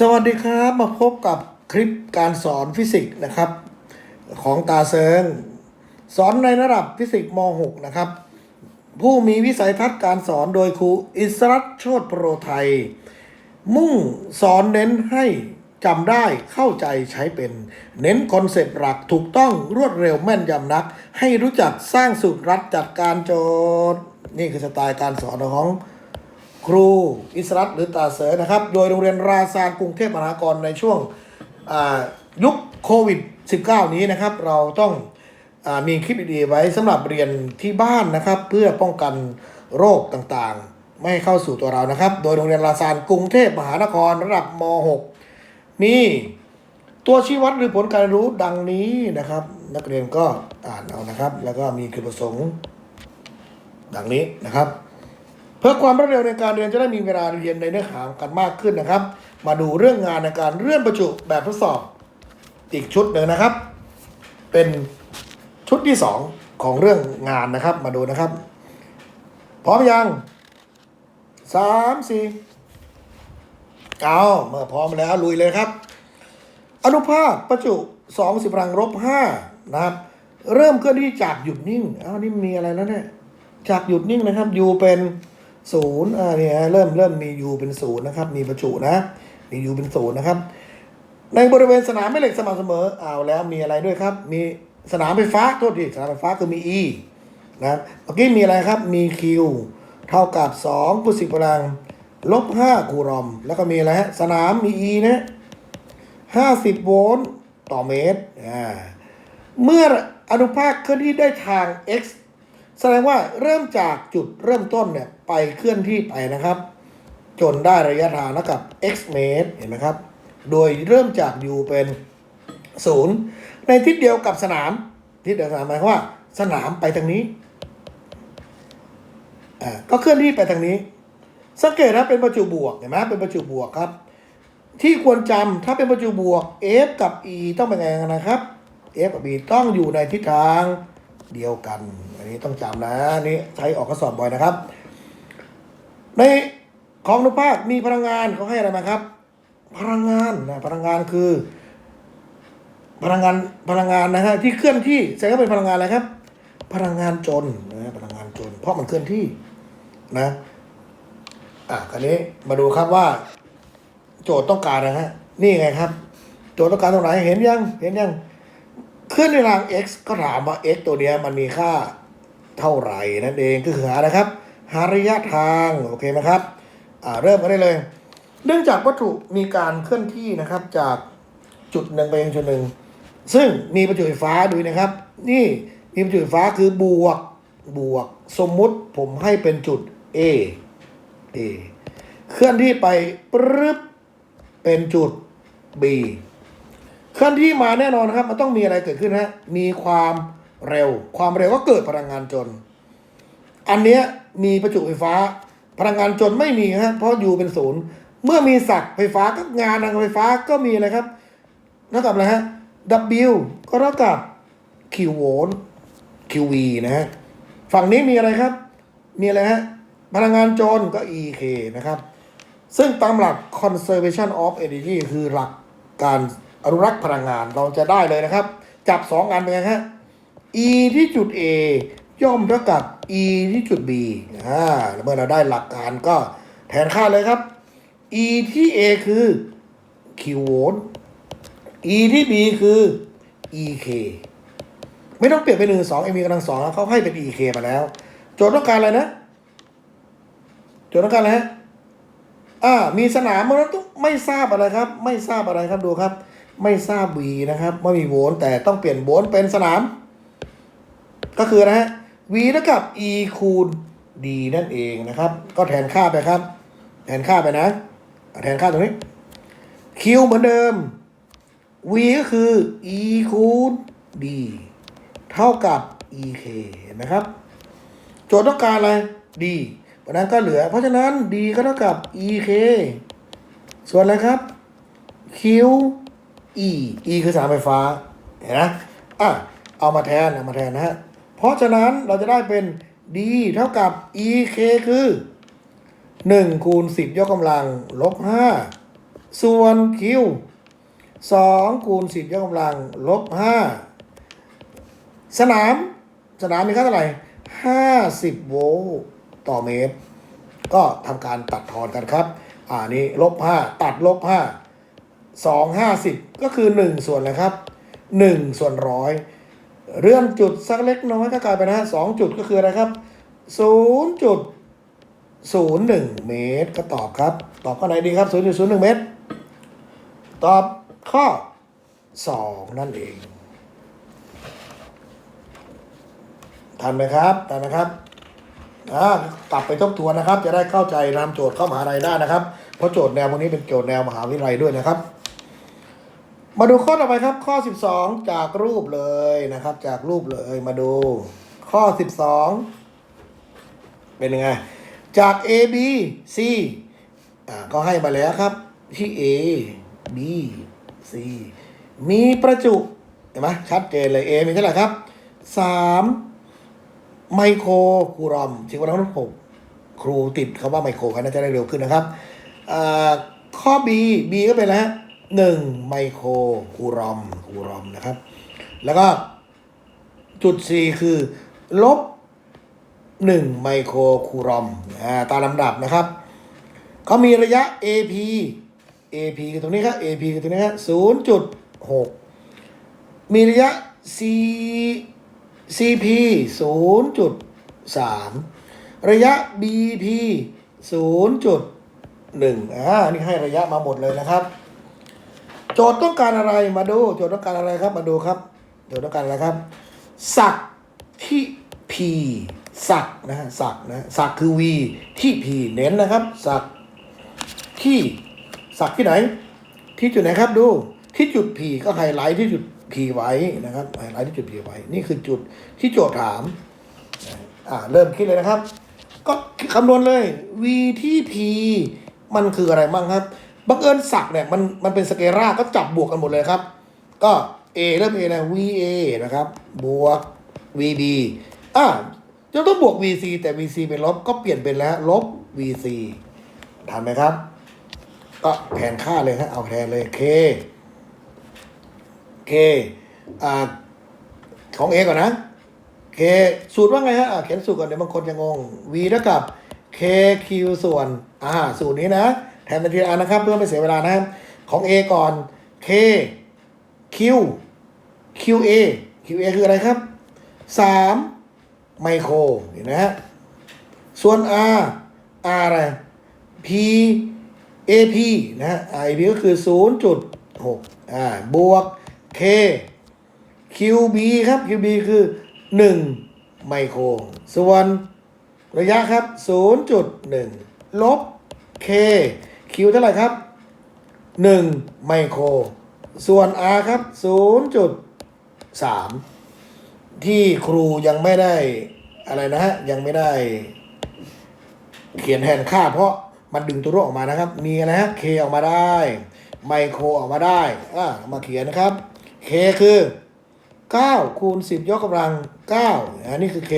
สวัสดีครับมาพบกับคลิปการสอนฟิสิกส์นะครับ ของตาเซิง สอนในระดับฟิสิกส์ม .6 นะครับ ผู้มีวิสัยทัศน์การสอนโดยครูอิสรัตโชตโปรไทย มุ่งสอนเน้นให้จำได้เข้าใจใช้เป็น เน้นคอนเซปต์หลักถูกต้องรวดเร็วแม่นยำนัก ให้รู้จักสร้างสูตรรัดจัดการโจทย์ นี่คือสไตล์การสอนของ ครูอิสรัตหรือตาเสอนะครับ โดยโรงเรียนราซานกรุงเทพมหานครในช่วงยุคโควิด -19 นี้นะครับ เราต้องอมีคลิปดีๆไว้สำหรับเรียนที่บ้านนะครับ เพื่อป้องกันโรคต่างๆ ไม่เข้าสู่ตัวเรานะครับ โดยโรงเรียนราซานกรุงเทพมหานครระดับม .6 มีตัวชี้วัดหรือผลการเรียนรู้ดังนี้นะครับ นักเรียนก็อ่านเอานะครับ แล้วก็มีคือประสงค์ ดังนี้นะครับ เพื่อความรวดเร็วในการเรียนจะได้มีเวลาเรียนในเนื้อหากันมากขึ้นนะครับ มาดูเรื่องงานในการเลื่อนประจุแบบทดสอบอีกชุดหนึ่งนะครับ เป็นชุดที่สองของเรื่องงานนะครับ มาดูนะครับ พร้อมยังสามสี่เอาเมื่อพร้อมแล้วลุยเลยครับ อนุภาคประจุสองสิบพลังลบห้านะครับ เริ่มเคลื่อนที่จากหยุดนิ่งอ้าวนี่มีอะไรแล้วเนี่ย จากหยุดนิ่งนะครับ u เป็น ศูนย์อ่าเนี่ยเริ่มเริ่มมี u เป็นศูนย์นะครับ มีประจุนะ มี u เป็นศูนย์นะครับ ในบริเวณสนามแม่เหล็กสม่ำเสมอเอาวแล้วมีอะไรด้วยครับ มีสนามไฟฟ้าโทษทีสนามไฟฟ้าคือมี e นะเมื่อกี้มีอะไรครับ มี q เท่ากับ2คูณ10พลังลบ5คูลอม แล้วก็มีอะไรฮะ สนามมี e นะ50 โวลต์ต่อเมตร อ่า เมื่ออนุภาคเคลื่อนที่ได้ทาง x แสดงว่าเริ่มจากจุดเริ่มต้นเนี่ย ไปเคลื่อนที่ไปนะครับ จนได้ระยะทางเท่ากับ x เมตรเห็นไหมครับ โดยเริ่มจาก u เป็นศูนย์ในทิศเดียวกับสนาม ทิศเดียวกับสนามหมายความว่าสนามไปทางนี้อ่าก็เคลื่อนที่ไปทางนี้ สังเกตนะเป็นประจุบวกเห็นไหมเป็นประจุบวกครับ ที่ควรจำถ้าเป็นประจุบวก f กับ e ต้องเป็นไงกันนะครับ f กับ e ต้องอยู่ในทิศทางเดียวกัน อันนี้ต้องจำนะนนี่ใช้ออกข้อสอบบ่อยนะครับ ในของนุภาคมีพลังงานเขาให้อะไรมาครับ พลังงานนะพลังงานคือ พลังงานพลังงานนะฮะที่เคลื่อนที่แสดงว่าเป็นพลังงานอะไรครับ พลังงานจนนะพลังงานจน เพราะมันเคลื่อนที่นะอะคราวนี้มาดูครับว่า โจทย์ต้องการนะฮะนี่ไงครับ โจทย์ต้องการตรงไหนเห็นยังเห็นยังเคลื่อนในราง x ก็ถามว่า x ตัวเนี้ยมันมีค่าเท่าไหร่นั่นเองก็คือหาอะไรครับ หาระยะทางโอเคไหมครับเริ่มกันได้เลย เนื่องจากวัตถุมีการเคลื่อนที่นะครับจากจุดหนึ่งไปยังจุดหนึ่งซึ่งมีประจุไฟฟ้าด้วยนะครับ นี่มีประจุไฟฟ้าคือบวกบวกสมมุติผมให้เป็นจุด A A เคลื่อนที่ไปปรึบเป็นจุด B เคลื่อนที่มาแน่นอนครับมันต้องมีอะไรเกิดขึ้นฮะมีความเร็ว ความเร็วก็เกิดพลังงานจน อันเนี้ย มีประจุไฟฟ้า พลังงานจนไม่มีฮะเพราะอยู่เป็นศูนย์เมื่อมีศักไฟฟ้าก็งานทางไฟฟ้าก็มีอะไรครับเท่ากับอะไรฮะ W ก็เท่ากับ Q โวลต์ QV นะฮะฝั่งนี้มีอะไรครับ มีอะไรฮะพลังงานจนก็ EK นะครับ ซึ่งตามหลัก conservation of energy คือหลักการอนุรักษ์พลังงานเราจะได้เลยนะครับ จับสองงานเป็นไงฮะ E ที่จุด A ย่อมเท่ากับ E ที่จุด B อ่าแล้วเมื่อเราได้หลักการก็แทนค่าเลยครับ E ที่ A คือ Q โวลต์ E ที่ B คือ EK ไม่ต้องเปลี่ยนเป็นหนึ่งสองเอ็มีกำลังสองแล้วเขาให้เป็น EK มาแล้ว โจทย์ต้องการอะไรนะ โจทย์ต้องการอะไรฮะอ่ามีสนามมันต้องไม่ทราบอะไรครับ ไม่ทราบอะไรครับดูครับ ไม่ทราบ V นะครับไม่มีโวลต์แต่ต้องเปลี่ยนโวลต์เป็นสนาม ก็คือนะฮะ V เท่ากับ E คูณ D นั่นเองนะครับ ก็แทนค่าไปครับ แทนค่าไปนะ แทนค่าตรงนี้ Q เหมือนเดิม V ก็คือ E คูณ D เท่ากับ EK เห็นไหมครับ โจทย์ต้องการอะไร D เพราะนั้นก็เหลือ เพราะฉะนั้น D ก็เท่ากับ EK ส่วนอะไรครับ Q E E คือสามไฟฟ้า เห็นไหมอะ เอามาแทน เอามาแทนนะฮะ เพราะฉะนั้นเราจะได้เป็น D เท่ากับ EK คือ 1 คูณ 10 ยกกำลังลบ 5 ส่วน Q สองคูณสิบยกกำลังลบห้าสนาม สนามมีค่าเท่าไหร่ห้าสิบโวลต์ต่อเมตร ก็ทำการตัดทอนกันครับ อ่านี้ลบห้าตัดลบห้าสองห้าสิบก็คือหนึ่งส่วนเลยครับหนึ่งส่วนร้อย เลื่อนจุดสักเล็กน้อยก็กลายเป็นนะสองจุดก็คืออะไรครับศูนย์จุดศูนย์หนึ่งเมตรก็ตอบครับ ตอบข้อไหนดีครับศูนย์จุดศูนย์หนึ่งเมตร ตอบข้อสองนั่นเองทันไหมครับทันนะครับอ่ากลับไปทบทวนนะครับ จะได้เข้าใจนำโจทย์เข้ามหาลัยได้นะครับ เพราะโจทย์แนวพวกนี้เป็นโจทย์แนวมหาวิทยาลัยด้วยนะครับ มาดูข้อต่อไปครับ ข้อ 12 จากรูปเลยนะครับ จากรูปเลยมาดู ข้อ 12 เป็นยังไง จาก A B C อ่าก็ให้มาแล้วครับ ที่ A B C มีประจุเห็นไหมชัดเจนเลย A มีเท่าไหร่ครับ 3 ไมโครคูรอมสิ่งวันนั้นผมครูติดคำว่าไมโครกันน่าจะได้เร็วขึ้นนะครับอ่าข้อ B B ก็เป็นแล้ว หนึ่งไมโครคูรอมคูรอมนะครับ แล้วก็จุด C คือ ลบ 1 ไมโครคูรอมตามลำดับนะครับเขามีระยะ AP AP คือตรงนี้ครับ AP คือตรงนี้ครับ0.6มีระยะ C CP 0.3ระยะ BP 0.1อ่า นี่ให้ระยะมาหมดเลยนะครับ โจทย์ต้องการอะไรมาดู โจทย์ต้องการอะไรครับ มาดูครับ โจทย์ต้องการอะไรครับ สักที่ P สักนะฮะสักนะสักคือ V ที่ P เน้นนะครับ สักที่สักที่ไหน ที่จุดไหนครับดู ที่จุด P ก็ไฮไลท์ที่จุด P ไว้นะครับไฮไลท์ที่จุด P ไว้ นี่คือจุดที่โจทย์ถามอ่าเริ่มคิดเลยนะครับ ก็คำนวณเลย v ที่ p มันคืออะไรบ้างครับ บังเอิญศักเนี่ยมันมันเป็นสเกราก็จับบวกกันหมดเลยครับ ก็ a เริ่ม a นะ va นะครับ บวก vb อ่าจะต้องบวก vc แต่ vc เป็นลบก็เปลี่ยนเป็นแล้วลบ vc ทันไหมครับ ก็แทนค่าเลยครับเอาแทนเลย k k อ่าของ a ก่อนนะ k สูตรว่าไงฮะอะเขียนสูตรก่อนเดี๋ยวบางคนจะงง v เท่ากับ k q ส่วนอ่าสูตรนี้นะ แทนเป็นทีละอันนะครับ เพื่อไม่เสียเวลานะครับ ของ a ก่อน k q q a q a คืออะไรครับ3ไมโครเห็นไหมฮะ ส่วน r r อะไร p a p นะฮะ i p ก็คือ 0.6อ่าบวก k QB ครับ QB คือ 1 ไมโคร ส่วนระยะครับ 0.1 ลบ K Q เท่าไหร่ครับ 1 ไมโคร ส่วน R ครับ 0.3 ที่ครูยังไม่ได้อะไรนะฮะ ยังไม่ได้ เขียนแทนค่า เพราะมันดึงตัวรูปออกมานะครับ มีอะไรฮะ K ออกมาได้ ไมโครออกมาได้ อ่ามาเขียนนะครับ K คือ 9 คูณ 10 ยกกำลัง 9 อันนี้คือ K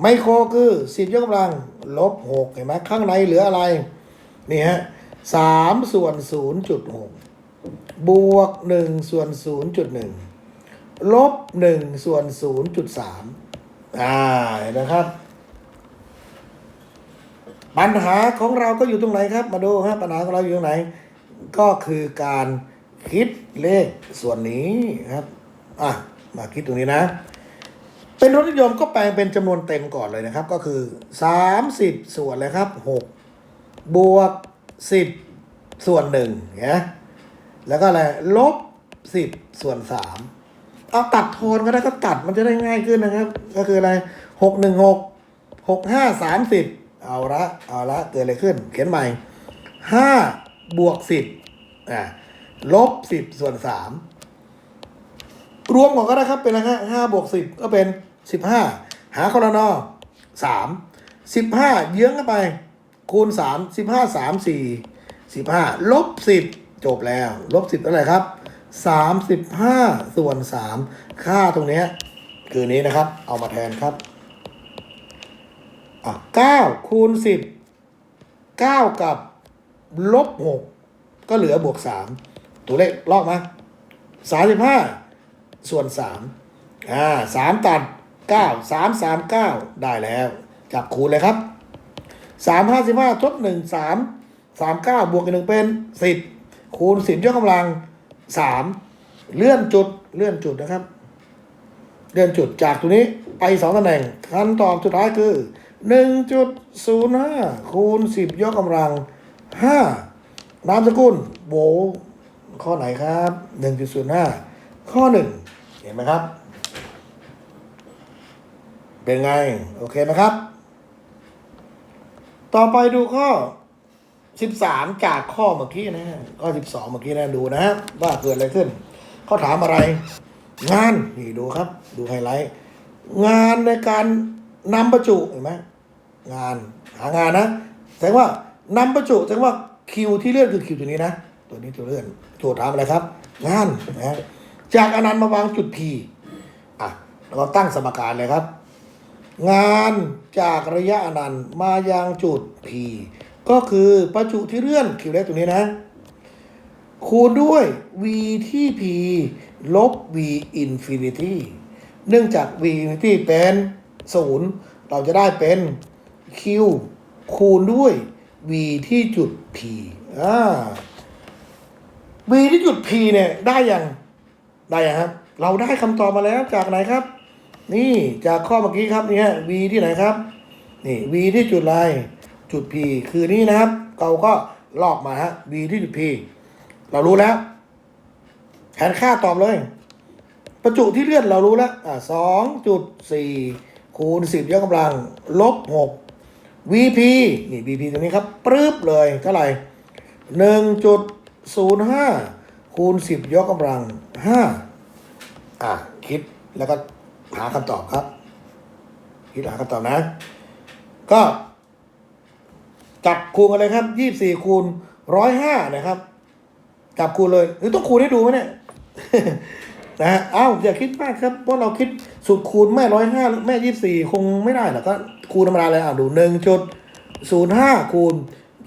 ไมโครคือ 10 ยกกำลัง ลบ 6 เห็นไหมข้างในเหลืออะไร นี่ฮะ 3ส่วน0.6บวก1ส่วน0.1ลบ1ส่วน0.3อ่าเห็นนะครับ ปัญหาของเราก็อยู่ตรงไหนครับ มาดูฮะปัญหาของเราอยู่ตรงไหน ก็คือการคิดเลขส่วนนี้ครับ อะ มาคิดตรงนี้นะ เป็นรถนิยมก็แปลงเป็นจำนวนเต็มก่อนเลยนะครับ ก็คือ 30 ส่วนเลยครับ 6 บวก 10ส่วน1เนี่ยแล้วก็อะไรลบ10ส่วน3เอาตัดโทนก็ได้ก็ตัดมันจะได้ง่ายขึ้นนะครับ ก็คืออะไร6 1 6 6 5 30เอาละเอาละเกิดอะไรขึ้น เขียนใหม่5บวก10อะลบ10ส่วน3รวมก่อนก็ได้ครับเป็นอะไรฮะห้าบวกสิบก็เป็นสิบห้าหาคอรนอสามสิบห้าเยื้องกันไป คูณสามสิบห้าสามสี่สิบห้าลบสิบจบแล้ว ลบสิบเท่าไหร่ครับสามสิบห้าส่วนสามค่าตรงนี้คือนี้นะครับ เอามาแทนครับอะเก้าคูณสิบเก้ากับลบหกก็เหลือบวกสามตัวเลขลอกมาสามสิบห้าส่วนสามอ่าสามตัดเก้าสามสามเก้าได้แล้ว จับคูณเลยครับ สามห้าสิบห้าทดหนึ่งสามสามเก้าบวกกันหนึ่งเป็นสิบคูณสิบยกกำลังสามเลื่อนจุดเลื่อนจุดนะครับ เลื่อนจุดจากตัวนี้ไปสองตำแหน่งขั้นตอนสุดท้ายคือหนึ่งจุดศูนย์ห้าคูณสิบยกกำลังห้านามสกุลโบข้อไหนครับหนึ่งจุดศูนย์ห้าข้อหนึ่งเห็นไหมครับ เป็นไง โอเคไหมครับ ต่อไปดูข้อ13จากข้อเมื่อกี้นะข้อ12เมื่อกี้นะดูนะฮะว่าเกิดอะไรขึ้น เขาถามอะไร งานนี่ดูครับ ดูไฮไลท์งานในการนำประจุเห็นไหมงานหางานนะแสดงว่านำประจุแสดงว่าคิวที่เลื่อนคือคิวตัวนี้นะ ตัวนี้ตัวเลื่อนโจทย์ถามอะไรครับ งานนะจากอนันต์มาวางจุด P อะแล้วก็ตั้งสมการเลยครับ งานจากระยะอนันต์มายังจุด P ก็คือประจุที่เลื่อนคิวเล็กตัวนี้นะ คูณด้วย v ที่ p ลบ v infinity เนื่องจาก v infinity เป็น 0 เราจะได้เป็น q คูณด้วย v ที่จุด p อ่า v ที่จุด p เนี่ย ได้ยัง ได้ยังครับ เราได้คำตอบมาแล้วจากไหนครับ นี่จากข้อเมื่อกี้ครับนี่ย v ที่ไหนครับ นี่ v ที่จุดอะไรจุด p คือนี่นะครับ เราก็ลอกมาฮะ v ที่จุด p เรารู้แล้วแทนค่าตอบเลย ประจุที่เลือนเรารู้แล้วอ่าสองจุดสี่คูณสิบยกกำลัง ลบหก VP นี่ VP ตรงนี้ครับปรึ๊บเลยเท่าไหร่หนึ่งจุดศูนย์ห้าคูณสิบยกกำลังห้าอะคิดแล้วก็ หาคำตอบครับคิดหาคำตอบนะ ก็ จับคูณกันเลยครับยี่สี่คูณร้อยห้านะครับ จับคูณเลยหรือต้องคูณให้ดูไหมเนี่ยนะฮะเอ้าอย่าคิดมากครับเพราะเราคิดสูตรคูณแม่ร้อยห้าแม่ยี่สี่คงไม่ได้หรอกก็คูณธรรมดาเลยอะดูหนึ่งจุดศูนย์ห้าคูณ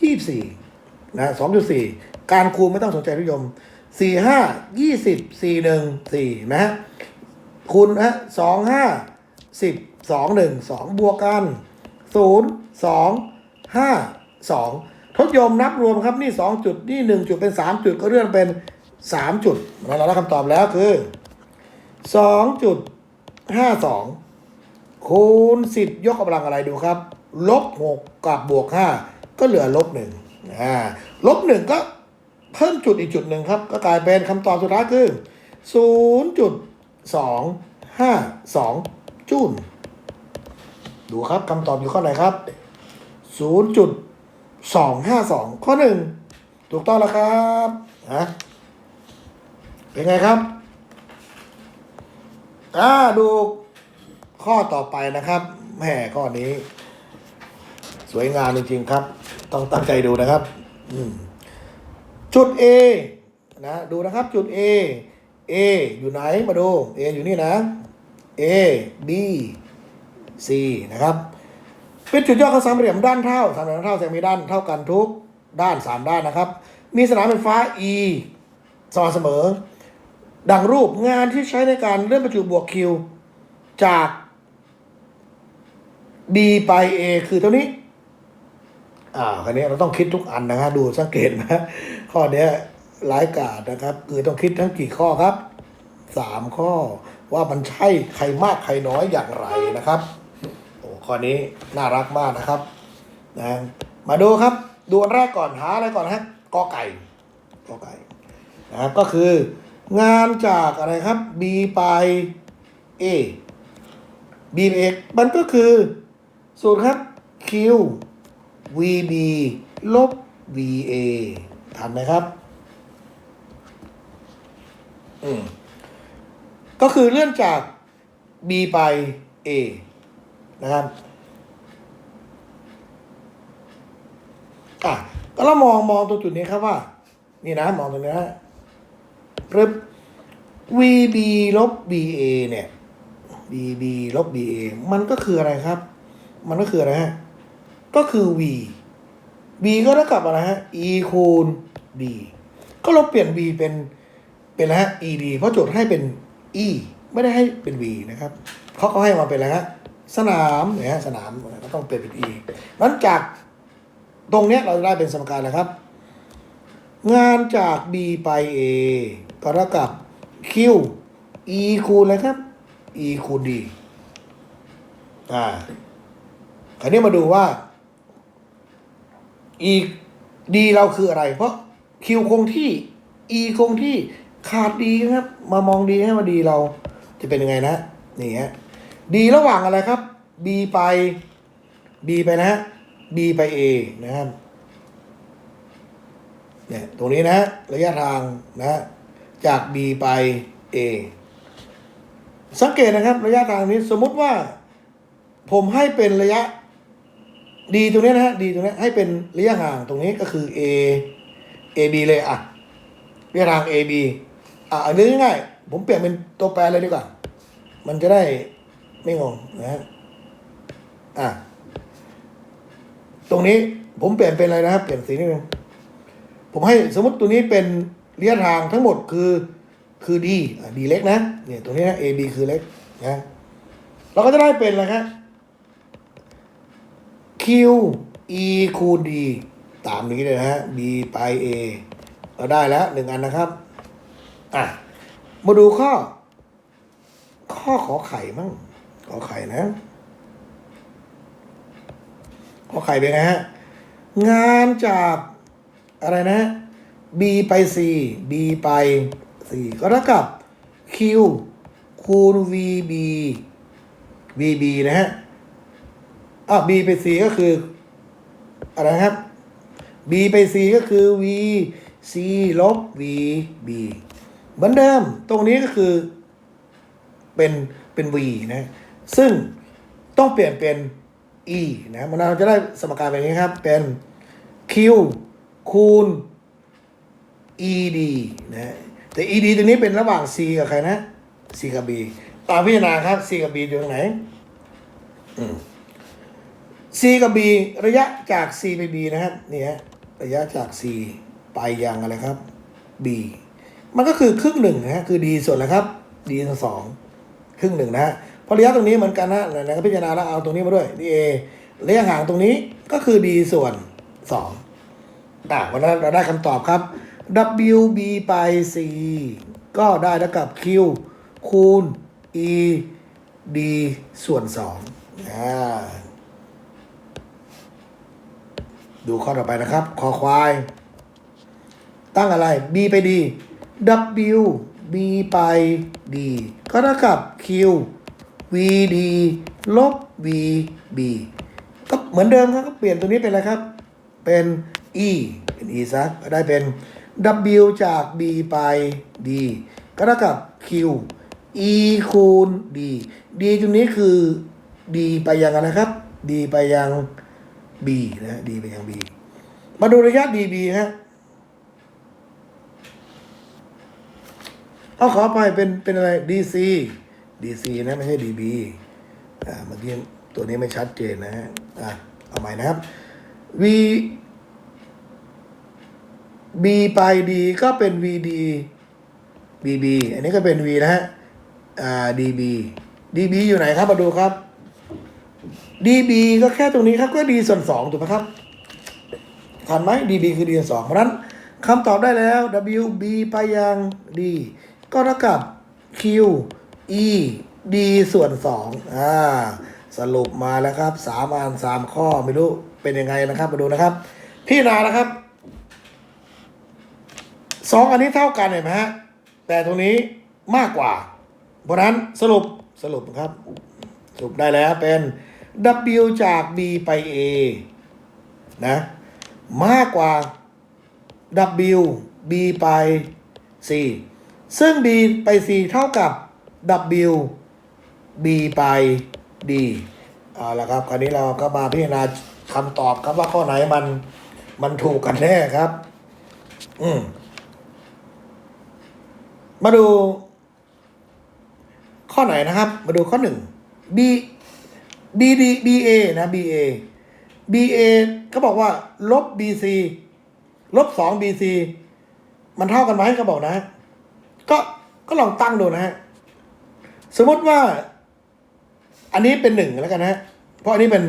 ยี่สี่นะสองจุดสี่การคูณไม่ต้องสนใจนิยมสี่ห้ายี่สิบสี่หนึ่งสี่นะฮะ คูณฮะสองห้าสิบสองหนึ่งสองบวกกันศูนย์สองห้าสองทดยมนับรวมครับนี่สองจุดนี่หนึ่งจุดเป็นสามจุดก็เลื่อนเป็นสามจุดเราได้คำตอบแล้วคือสองจุดห้าสองคูณสิบยกกำลังอะไรดูครับ ลบหกกับบวกห้าก็เหลือลบหนึ่งอ่าลบหนึ่งก็เพิ่มจุดอีกจุดหนึ่งครับ ก็กลายเป็นคำตอบสุดท้ายคือศูนย์จุด สองห้าสองจุลดูครับคำตอบอยู่ข้อไหนครับศูนย์จุดสองห้าสองข้อหนึ่งถูกต้องแล้วครับฮะเป็นไงครับอ่าดูข้อต่อไปนะครับแหมข้อนี้ สวยงามจริงๆครับ ต้องตั้งใจดูนะครับ จุด A นะ ดูนะครับจุด A A อยู่ไหนมาดู A อยู่นี่นะ A B C นะครับเป็นจุดย่อของสามเหลี่ยมด้านเท่าสามเหลี่ยมด้าเท่าจะมีด้านเท่ากันทุกด้านสามด้านนะครับ มีสนามไฟฟ้า E สม่ำเสมอ ดังรูปงานที่ใช้ในการเลื่อนประจุบวก Q จาก B ไป A คือเท่านี้อ่าคราวนี้เราต้องคิดทุกอันนะฮะดูสังเกตนะข้อเนี้ย ร้ายกาจนะครับ คือต้องคิดทั้งกี่ข้อครับสามข้อว่ามันใช่ใครมากใครน้อยอย่างไรนะครับโอ้ข้อนี้น่ารักมากนะครับนะมาดูครับดูอันแรกก่อนหาอะไรก่อนนะกอไก่กอไก่นะครับก็คืองานจากอะไรครับ B ไป A B ไป A มันก็คือสูตรครับ Q VB ลบ VA ทันไหมครับ ก็คือเลื่อนจาก B ไป A นะครับอะก็เรามองมองตรงจุดนี้ครับว่า นี่นะ มองตรงนี้นะปึ๊บ VB ลบ BA เนี่ย VB ลบ BA มันก็คืออะไรครับ มันก็คืออะไรฮะ ก็คือ v v ก็เท่ากับอะไรฮะ e คูณ b ก็เราเปลี่ยน v เป็น เป็นอะไรฮะ ed เพราะโจทย์ให้เป็น e ไม่ได้ให้เป็น v นะครับเขาก็ให้มาเป็นอะไรฮะสนามเนี่ยฮะสนามก็ต้องเปลี่ยนเป็น e นั้นจากตรงเนี้ยเราจะได้เป็นสมการแล้วครับ งานจาก b ไป a ก็เท่ากับ q e คูณอะไรครับ e คูณ d อ่าคราวนี้มาดูว่า e d เราคืออะไร เพราะ q คงที่ e คงที่ ขาด d ครับ มามอง d ให้มา d เราจะเป็นยังไงนะนี่ฮะ d ระหว่างอะไรครับ b ไป b ไปนะฮะ b ไป a นะครับเนี่ยตรงนี้นะ ระยะทางนะจาก B ไป A สังเกตนะครับระยะทางนี้สมมุติว่า ผมให้เป็นระยะ D ตรงนี้นะฮะ D ตรงนี้ให้เป็นระยะห่างตรงนี้ก็คือ A A B เลยอะระยะทาง A B อะอันนี้ง่ายๆผมเปลี่ยนเป็นตัวแปรเลยดีกว่า มันจะได้ไม่งงนะฮะอะตรงนี้ผมเปลี่ยนเป็นอะไรนะครับ เปลี่ยนสีนิดนึงผมให้สมมติตัวนี้เป็นระยะทางทั้งหมดคือคือ d อะ d เล็กนะเนี่ยตรงนี้นะ a b คือเล็กนะเราก็จะได้เป็นอะไรครับ q e คูณ d ตามนี้เลยนะฮะ b ไป a เราได้แล้วหนึ่งอันนะครับ อะ มาดูข้อ ข้อขอไข่มั่ง ขอไข่นะ ขอไข่เป็นไงฮะ งานจากอะไรนะ b ไป c b ไป c ก็เท่ากับ q คูณ vb vb นะฮะอะ b ไป c ก็คือ อะไรครับ b ไป c ก็คือ v c ลบ v b เหมือนเดิมตรงนี้ก็คือเป็นเป็น v นะ ซึ่งต้องเปลี่ยนเป็น e นะมันเราจะได้สมการแบบนี้ครับ เป็น q คูณ ed นะแต่ ed ตัวนี้เป็นระหว่าง c กับใครนะ c กับ b ตามพิจารณาครับ c กับ b อยู่ตรงไหน c กับ b ระยะจาก c ไป b นะครับนี่ฮะระยะจาก c ไปยังอะไรครับ b มันก็คือครึ่งหนึ่งนะฮะคือ d ส่วนอะไรครับ d ส่วนสองครึ่งหนึ่งนะฮะเพราะระยะตรงนี้เหมือนกันนะไหนๆก็พิจารณาแล้วเอาตรงนี้มาด้วย dA ระยะห่างตรงนี้ก็คือ d ส่วนสองอะวันนั้นเราได้คำตอบครับ WB ไป C ก็ได้เท่ากับ Q คูณ E D ส่วนสองอ่าดูข้อต่อไปนะครับ คอควาย ตั้งอะไร b ไป d w b ไป d ก็เท่ากับ q v d ลบ v b ก็เหมือนเดิมครับก็เปลี่ยนตัวนี้เป็นอะไรครับ เป็น e เป็น e ซะก็ได้เป็น w จาก b ไป d ก็เท่ากับ q e คูณ d d ตรงนี้คือ d ไปยังอะไรครับ d ไปยัง b นะ d ไปยัง b มาดูระยะ db ฮะ เอาขอไปเป็นเป็นอะไร dc dc นะไม่ใช่ db อ่าเมื่อกี้ตัวนี้ไม่ชัดเจนนะฮะอะเอาใหม่นะครับ v b ไป d ก็เป็น vd bb อันนี้ก็เป็น v นะฮะอ่า db db อยู่ไหนครับมาดูครับ db ก็แค่ตรงนี้ครับก็ d ส่วนสองถูกไหมครับทันไหม db คือ d ส่วนสองเพราะนั้นคำตอบได้แล้ว wb ไปยัง d ก็เท่ากับ q e d ส่วนสองอ่าสรุปมาแล้วครับสามอันสามข้อไม่รู้เป็นยังไงนะครับ มาดูนะครับ พี่นานะครับสองอันนี้เท่ากันเห็นไหมฮะแต่ตรงนี้มากกว่า เพราะฉะนั้นสรุปสรุปครับ สรุปได้แล้วเป็น W จาก B ไป A นะมากกว่า W B ไป C ซึ่ง B ไป C เท่ากับ W B ไป D เอาละครับ คราวนี้เราก็มาพิจารณาคำตอบครับว่าข้อไหนมันมันถูกกันแน่ครับ อืมมาดู ข้อไหนนะครับ มาดูข้อหนึ่ง B B D B A นะ B A B A เขาบอกว่า ลบ B C ลบสอง B C มันเท่ากันไหมเขาบอกนะ ก็ก็ลองตั้งดูนะฮะ สมมติว่า อันนี้เป็นหนึ่งแล้วกันนะเพราะอันนี้เป็น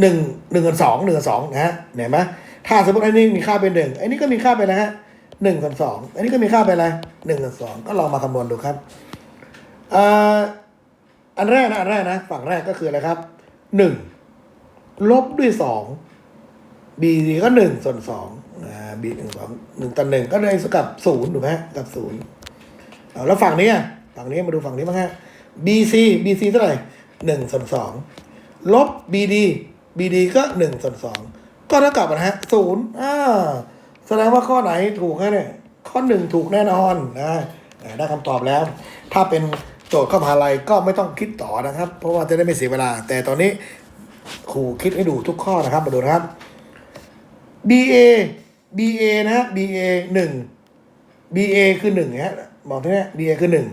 หนึ่งหนึ่งกับสองหนึ่งกับสองนะฮะเห็นไหมถ้าสมมติอันนี้มีค่าเป็นหนึ่งอันนี้ก็มีค่าเป็นะฮะหนึ่งกับสองอันนี้ก็มีค่าเป็นอะไรหนึ่งกับสองก็ลองมาคำนวณดูครับออันแรกนะอันแรกนะ ฝั่งแรกก็คืออะไรครับหนึ่งลบด้วยสอง b ก็หนึ่งส่วนสอง อ่า b หนึ่งสองหนึ่งต่อหนึ่งก็เลยกับศูนย์ถูกไหมกับศูนย์เอาแล้วฝั่งนี้อะฝั่งนี้มาดูฝั่งนี้บ้างฮะ bc bc เท่าไหร่หนึ่งส่วนสองลบ bd bd ก็หนึ่งส่วนสองก็เท่ากับนะฮะศูนย์อ่าแสดงว่าข้อไหนถูกฮะเนี่ยข้อหนึ่งถูกแน่นอนนะได้คำตอบแล้ว ถ้าเป็นโจทย์ข้อมหาลัยก็ไม่ต้องคิดต่อนะครับ เพราะว่าจะได้ไม่เสียเวลา แต่ตอนนี้ครูคิดให้ดูทุกข้อนะครับมาดูนะครับ BA BA นะ BA หนึ่ง BA คือหนึ่งฮะบอกที่นี่ BA คือหนึ่ง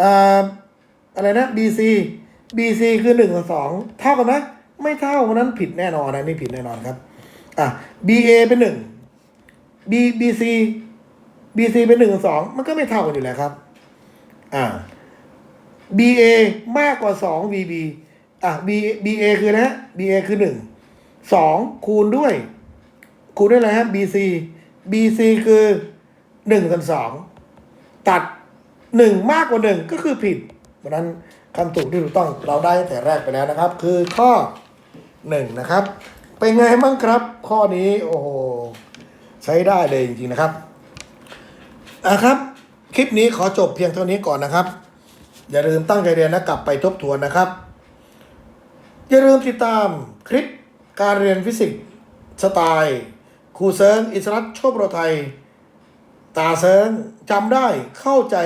อ่าอะไรนะ BC BC คือหนึ่งกับสองเท่ากันไหมไม่เท่าเพราะนั้นผิดแน่นอนนะนี่ผิดแน่นอนครับอะ BA เป็นหนึ่ง B BC BC เป็นหนึ่งกับสองมันก็ไม่เท่ากันอยู่แล้วครับอ่า BA มากกว่าสอง BB อะ B BA คือนะ BA คือหนึ่งสองคูณด้วย คูณด้วยอะไรฮะ BC BC คือหนึ่งส่วนสองตัดหนึ่งมากกว่าหนึ่งก็คือผิดเพราะนั้นคำถูกที่ถูกต้องเราได้ตั้งแต่แรกไปแล้วนะครับ คือข้อหนึ่งนะครับ เป็นไงบ้างครับ ข้อนี้โอ้โหใช้ได้เลยจริงๆนะครับอะครับ คลิปนี้ขอจบเพียงเท่านี้ก่อนนะครับ อย่าลืมตั้งใจเรียนและกลับไปทบทวนนะครับ อย่าลืมติดตามคลิปการเรียนฟิสิกส์สไตล์ ครูเซิงอิสรัตโชคโรไทย ตาเซิงจำได้เข้าใจ